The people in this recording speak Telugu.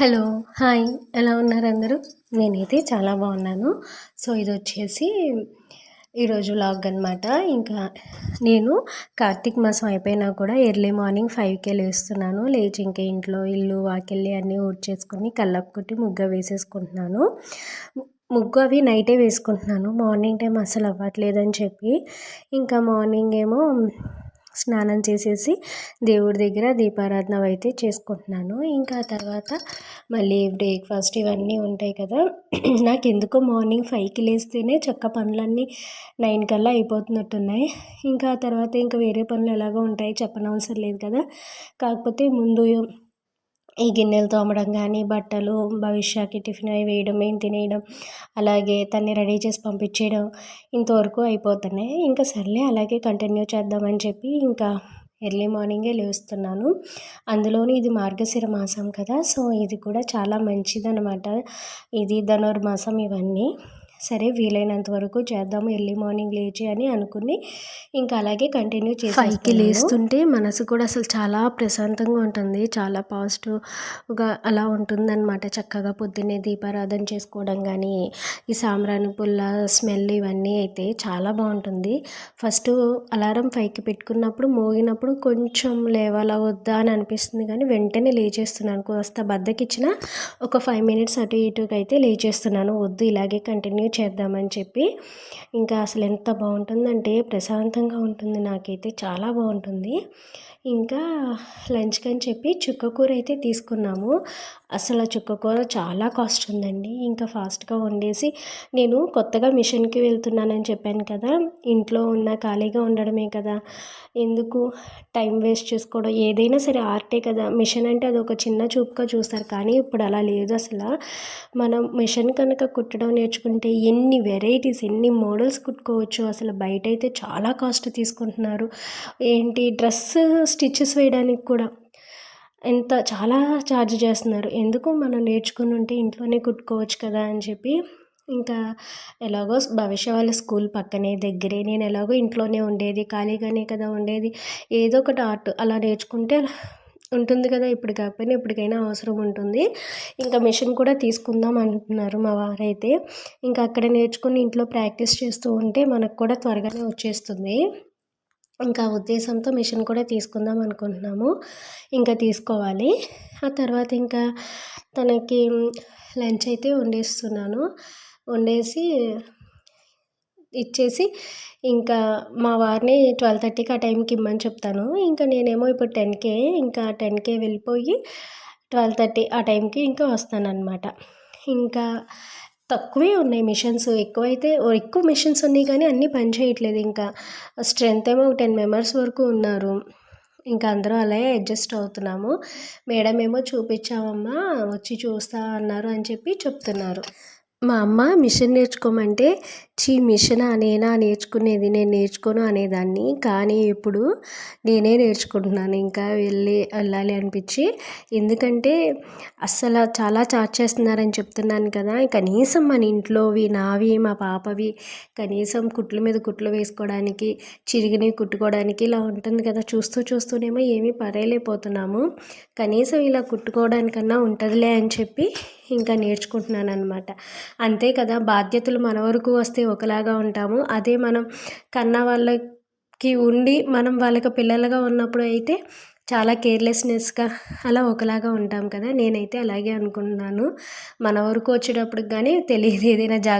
Hello hi. ఎలా ఉన్నారు అందరూ? నేనైతే చాలా బాగున్నాను. సో ఇది వచ్చేసి ఈరోజు లాగ్ అనమాట ఇంకా నేను కార్తీక మాసం అయిపోయినా కూడా ఎర్లీ మార్నింగ్ ఫైవ్కే లేస్తున్నాను. లేచి ఇంకా ఇంట్లో ఇల్లు వాకిల్లి అన్నీ ఊడ్చేసుకొని కళ్ళకు కొట్టి ముగ్గ వేసేసుకుంటున్నాను. ముగ్గు అవి నైటే వేసుకుంటున్నాను. మార్నింగ్ టైం అసలు అవ్వట్లేదని చెప్పి. ఇంకా మార్నింగ్ ఏమో స్నానం చేసేసి దేవుడి దగ్గర దీపారాధన అయితే చేసుకుంటున్నాను. ఇంకా తర్వాత మళ్ళీ బ్రేక్ఫాస్ట్ ఇవన్నీ ఉంటాయి కదా. నాకు ఎందుకో మార్నింగ్ ఫైవ్కి లేస్తేనే చక్క పనులన్నీ నైన్ కల్లా అయిపోతున్నట్టున్నాయి. ఇంకా తర్వాత ఇంకా వేరే పనులు ఎలాగో ఉంటాయి చెప్పనవసరం లేదు కదా. కాకపోతే ముందు ఈ గిన్నెలు తోమడం కానీ బట్టలు భవిష్యత్కి టిఫిన్ అవి వేయడం మేము తినేయడం అలాగే తన్ని రెడీ చేసి పంపించేయడం ఇంతవరకు అయిపోతున్నాయి. ఇంకా సర్లే అలాగే కంటిన్యూ చేద్దామని చెప్పి ఇంకా ఎర్లీ మార్నింగే లేస్తున్నాను. అందులోని ఇది మార్గశిర మాసం కదా సో ఇది కూడా చాలా మంచిదనమాట ఇది ధనుర్మాసం ఇవన్నీ. సరే వీలైనంత వరకు చేద్దాము ఎర్లీ మార్నింగ్ లేచి అని అనుకుని ఇంకా అలాగే కంటిన్యూ చేసి ఫైవ్కి లేస్తుంటే మనసు కూడా అసలు చాలా ప్రశాంతంగా ఉంటుంది. చాలా పాజిటివ్గా అలా ఉంటుందన్నమాట. చక్కగా పొద్దున్నే దీపారాధన చేసుకోవడం కానీ ఈ సాంబ్రాణి పుల్ల స్మెల్ ఇవన్నీ అయితే చాలా బాగుంటుంది. ఫస్ట్ అలారం ఫైవ్కి పెట్టుకున్నప్పుడు మోగినప్పుడు కొంచెం లేవాలా వద్దా అని అనిపిస్తుంది కానీ వెంటనే లేచేస్తున్నాను. కాస్త బద్దకిచ్చిన ఒక ఫైవ్ మినిట్స్ అటు ఇటుకైతే లేచేస్తున్నాను. వద్దు ఇలాగే కంటిన్యూ చేద్దామని చెప్పి ఇంకా అసలు ఎంత బాగుంటుందంటే ప్రశాంతంగా ఉంటుంది. నాకైతే చాలా బాగుంటుంది. ఇంకా లంచ్కి అని చెప్పి చుక్కకూర అయితే తీసుకున్నాము. అసలు చుక్కకూర చాలా కాస్ట్ ఉందండి. ఇంకా ఫాస్ట్గా వండేసి నేను కొత్తగా మిషన్కి వెళ్తున్నానని చెప్పాను కదా ఇంట్లో ఉన్న ఖాళీగా ఉండడమే కదా ఎందుకు టైం వేస్ట్ చేసుకోవడం? ఏదైనా సరే ఆర్టే కదా. మిషన్ అంటే అది ఒక చిన్న చూపుగా చూస్తారు కానీ ఇప్పుడు అలా లేదు అసలు. మనం మిషన్ కనుక కుట్టడం నేర్చుకుంటే ఎన్ని వెరైటీస్ ఎన్ని మోడల్స్ కుట్టుకోవచ్చు అసలు బయట అయితే చాలా కాస్ట్ తీసుకుంటున్నారు. ఏంటి? డ్రెస్ స్టిచ్చెస్ వేయడానికి కూడా ఎంత చాలా ఛార్జ్ చేస్తున్నారు. ఎందుకు మనం నేర్చుకుని ఉంటే ఇంట్లోనే కుట్టుకోవచ్చు కదా అని చెప్పి ఇంకా ఎలాగో భవిష్య వాళ్ళ స్కూల్ పక్కనే దగ్గరే నేను ఎలాగో ఇంట్లోనే ఉండేది ఖాళీగానే కదా ఉండేది. ఏదో ఒకటి ఆర్ట్ అలా నేర్చుకుంటే ఉంటుంది కదా ఇప్పుడు కాకపోయినా ఎప్పటికైనా అవసరం ఉంటుంది. ఇంకా మిషన్ కూడా తీసుకుందాం అంటున్నారు మా వారైతే. ఇంకా అక్కడ నేర్చుకుని ఇంట్లో ప్రాక్టీస్ చేస్తూ ఉంటే మనకు కూడా త్వరగానే వచ్చేస్తుంది. ఇంకా ఉద్దేశంతో మిషన్ కూడా తీసుకుందాం అనుకుంటున్నాము. ఇంకా తీసుకోవాలి. ఆ తర్వాత ఇంకా తనకి లంచ్ అయితే వండేస్తున్నాను. వండేసి ఇచ్చేసి ఇంకా మా వారిని ట్వెల్వ్ థర్టీకి ఆ టైంకి ఇమ్మని చెప్తాను. ఇంకా నేనేమో ఇప్పుడు టెన్కే ఇంకా టెన్కే వెళ్ళిపోయి ట్వెల్వ్ థర్టీ ఆ టైంకి ఇంకా వస్తానన్నమాట. ఇంకా తక్కువే ఉన్నాయి మిషన్స్ ఎక్కువైతే ఎక్కువ మిషన్స్ ఉన్నాయి కానీ అన్నీ పని చేయట్లేదు. ఇంకా స్ట్రెంత్ ఏమో ఒక టెన్ మెంబర్స్ వరకు ఉన్నారు. ఇంకా అందరూ అలాగే అడ్జస్ట్ అవుతున్నాము. మేడం ఏమో చూపించామమ్మా వచ్చి చూస్తా అన్నారు అని చెప్పి చెప్తున్నారు. మా అమ్మ మిషన్ నేర్చుకోమంటే చీ మిషన్ నేనా నేర్చుకునేది నేను నేర్చుకోను అనేదాన్ని. కానీ ఇప్పుడు నేనే నేర్చుకుంటున్నాను. ఇంకా వెళ్ళి వెళ్ళాలి అనిపించి. ఎందుకంటే అస్సలు చాలా చార్జ్ చేస్తున్నారని చెప్తున్నాను కదా. కనీసం మన ఇంట్లోవి నావి మా పాపవి కనీసం కుట్ల మీద కుట్లు వేసుకోవడానికి చిరిగినవి కుట్టుకోవడానికి ఇలా ఉంటుంది కదా. చూస్తూ చూస్తూనేమో ఏమీ పరేలేకపోతున్నాము కనీసం ఇలా కుట్టుకోవడానికన్నా ఉంటుందిలే అని చెప్పి ఇంకా నేర్చుకుంటున్నాను అనమాట అంతే కదా. బాధ్యతలు మన వరకు వస్తే ఒకలాగా ఉంటాము. అదే మనం కన్న వాళ్ళకి ఉండి మనం వాళ్ళకి పిల్లలుగా ఉన్నప్పుడు అయితే చాలా కేర్లెస్నెస్గా అలా ఒకలాగా ఉంటాం కదా. నేనైతే అలాగే అనుకుంటున్నాను. మన వరకు వచ్చేటప్పుడు కానీ తెలియదు ఏదైనా జాగ్రత్త